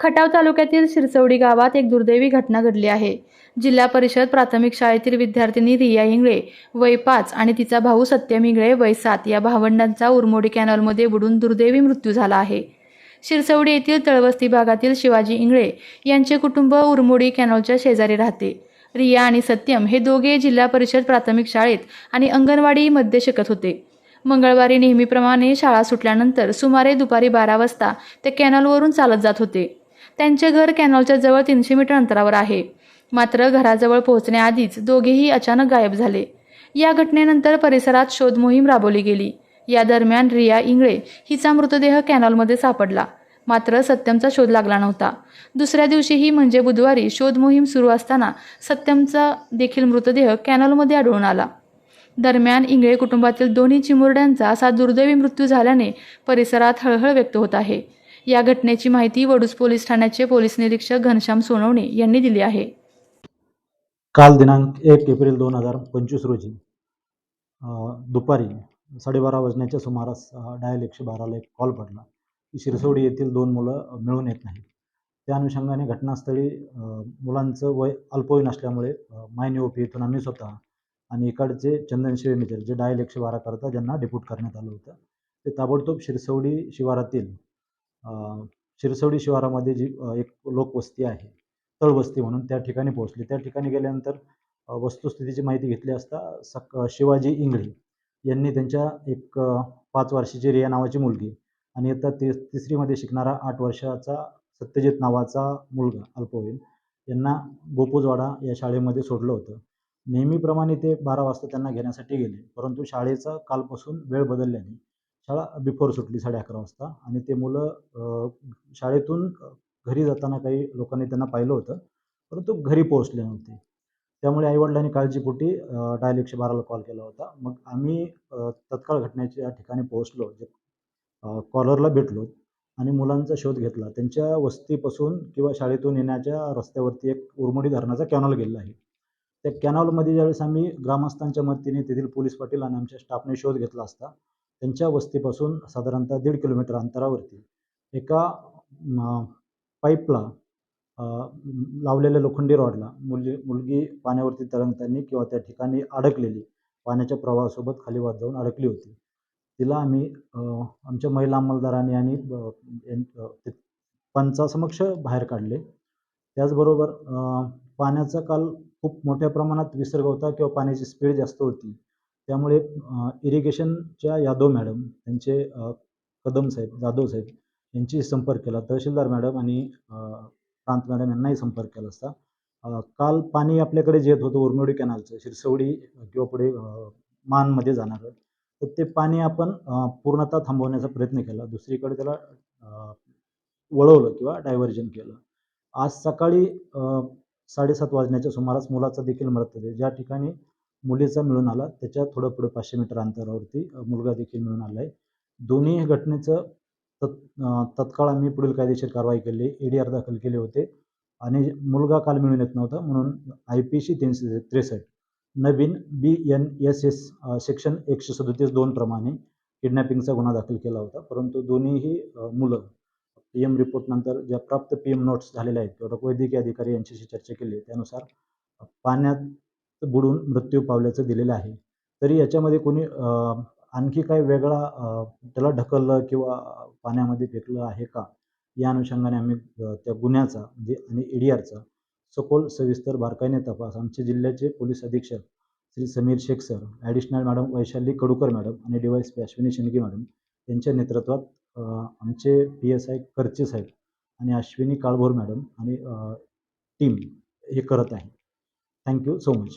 खटाव तालुक्यातील शिरसवडी गावात एक दुर्दैवी घटना घडली आहे. जिल्हा परिषद प्राथमिक शाळेतील विद्यार्थिनी रिया इंगळे वय पाच आणि तिचा भाऊ सत्यम इंगळे वय सात या भावंडांचा उरमोडी कॅनॉलमध्ये बुडून दुर्दैवी मृत्यू झाला आहे. शिरसवडी येथील तळवस्ती भागातील शिवाजी इंगळे यांचे कुटुंब उरमोडी कॅनॉलच्या शेजारी राहते. रिया आणि सत्यम हे दोघे जिल्हा परिषद प्राथमिक शाळेत आणि अंगणवाडीमध्ये शिकत होते. मंगळवारी नेहमीप्रमाणे शाळा सुटल्यानंतर सुमारे दुपारी बारा वाजता ते कॅनॉलवरून चालत जात होते. त्यांचे घर कॅनॉलच्या जवळ तीनशे मीटर अंतरावर आहे. मात्र घराजवळ पोहोचण्याआधीच दोघेही अचानक गायब झाले. या घटनेनंतर परिसरात शोध मोहीम राबवली गेली. या दरम्यान रिया इंगळे हिचा मृतदेह कॅनॉलमध्ये सापडला. मात्र सत्यमचा शोध लागला नव्हता. दुसऱ्या दिवशीही म्हणजे बुधवारी शोध मोहीम सुरू असताना सत्यमचा देखील मृतदेह कॅनॉलमध्ये आढळून आला. दरम्यान इंगळे कुटुंबातील दोन्ही चिमुरड्यांचा असा दुर्दैवी मृत्यू झाल्याने परिसरात हळहळ व्यक्त होत आहे. या घटनेची माहिती वडूज पोलीस ठाण्याचे पोलीस निरीक्षक घनश्याम सोनवणे यांनी दिली आहे. काल दिनांक एक एप्रिल दोन हजार पंचवीस रोजी दुपारी साडेबारा वाजण्याच्या सुमारास डायल एकशे बाराला एक कॉल पडला. की शिरसोडी येथील दोन मुलं मिळून येत नाहीत. त्या अनुषंगाने घटनास्थळी मुलांचं वय अल्पवयीन असल्यामुळे अ, ओपी येथून आम्ही स्वतः आणि इकडचे चंदन मित्र जे डायल एकशे बारा करता ज्यांना डिपूट करण्यात आलं होतं. ते ताबडतोब शिरसवडी शिवारातील शिरसवडी शिवारामध्ये जी एक लोकवस्ती आहे तळवस्ती म्हणून त्या ठिकाणी पोहोचले. त्या ठिकाणी गेल्यानंतर वस्तुस्थितीची माहिती घेतली असता सक शिवाजी इंगळे यांनी त्यांच्या एक पाच वर्षाची रिया नावाची मुलगी आणि आता ति तिसरीमध्ये शिकणारा आठ वर्षाचा सत्यजित नावाचा मुलगा अल्पवयीन यांना गोपूजवाडा या शाळेमध्ये सोडलं होतं. नेहमीप्रमाणे ते बारा वाजता त्यांना घेण्यासाठी गेले परंतु शाळेचा कालपासून वेळ बदलल्याने शाळा बिफोर सुटली साडे अकरा वाजता. आणि ते मुलं शाळेतून घरी जाताना काही लोकांनी त्यांना पाहिलं होतं. परंतु घरी पोहोचले नव्हते. त्यामुळे आईवडिलांनी काळजीपोटी डायल एकशे बाराला कॉल केला होता. मग आम्ही तत्काळ घटनेच्या ठिकाणी पोहोचलो. जे कॉलरला भेटलो आणि मुलांचा शोध घेतला. त्यांच्या वस्तीपासून किंवा शाळेतून येण्याच्या रस्त्यावरती एक उरमोडी धरणाचा कॅनॉल गेलेला आहे. त्या कॅनॉलमध्ये ज्यावेळेस आम्ही ग्रामस्थांच्या मदतीने तेथील पोलीस पाटील आणि आमच्या स्टाफने शोध घेतला असता त्यांच्या वस्तीपासून साधारणतः दीड किलोमीटर अंतरावरती एका पाईपला लावलेल्या लोखंडी रॉडला मुली मुलगी पाण्यावरती तरंगताना किंवा त्या ठिकाणी अडकलेली पाण्याच्या प्रवाहासोबत खाली वाद जाऊन अडकली होती. तिला आम्ही आमच्या महिला अंमलदारांनी आणि पंचासमक्ष बाहेर काढले. त्याचबरोबर पाण्याचा काल खूप मोठ्या प्रमाणात विसर्ग होता किंवा पाण्याची स्पीड जास्त होती. त्यामुळे इरिगेशनच्या यादव मॅडम त्यांचे कदम साहेब जाधव साहेब यांची संपर्क केला तहसीलदार मॅडम आणि प्रांत मॅडम यांनाही संपर्क केला असता. काल पाणी आपल्याकडे जे येत होतं उरमोडी कॅनलचं शिरसवडी किंवा पुढे मानमध्ये जाणारं तर ते पाणी आपण पूर्णतः थांबवण्याचा प्रयत्न केला. दुसरीकडे त्याला वळवलं किंवा डायव्हर्जन केलं. आज सकाळी साडेसात वाजण्याच्या सुमारास मुलाचा देखील मृतदेह ज्या ठिकाणी मुलीचा मिळून आला. त्याच्या थोडं पुढे पाचशे मीटर अंतरावरती मुलगा देखील मिळून आला आहे दोन्ही घटनेचं तत् तत्काळ आम्ही पुढील कायदेशीर कारवाई केली. ए डी आर दाखल केले होते. आणि मुलगा काल मिळून येत नव्हता म्हणून आय पी सी तीनशे त्रेसष्ट. नवीन B N S S section एकशे सदोतीस दोन प्रमाणे किडनॅपिंगचा गुन्हा दाखल केला होता. परंतु दोन्हीही मुलं पी एम रिपोर्टनंतर ज्या प्राप्त पी एम नोट्स झालेल्या आहेत किंवा वैद्यकीय अधिकारी यांच्याशी चर्चा केली त्यानुसार पाण्यात बुडून मृत्यू पावल्याचं दिलेलं आहे. तरी याच्यामध्ये कोणी आणखी काही वेगळा त्याला ढकललं किंवा पाण्यामध्ये फेकलं आहे का? या अनुषंगाने आम्ही त्या गुन्ह्याचा म्हणजे आणि ए डी आरचा सखोल सविस्तर बारकाईने तपास. आमचे जिल्ह्याचे पोलीस अधीक्षक Shri Sameer Shaikh sir additional madam Vaishali Kadukar madam आणि D Y P Ashwini Shindage madam यांच्या नेतृत्वात आमचे पी एस आय करचे साहेब आणि अश्विनी काळभोर मॅडम आणि टीम हे करत आहे. Thank you so much.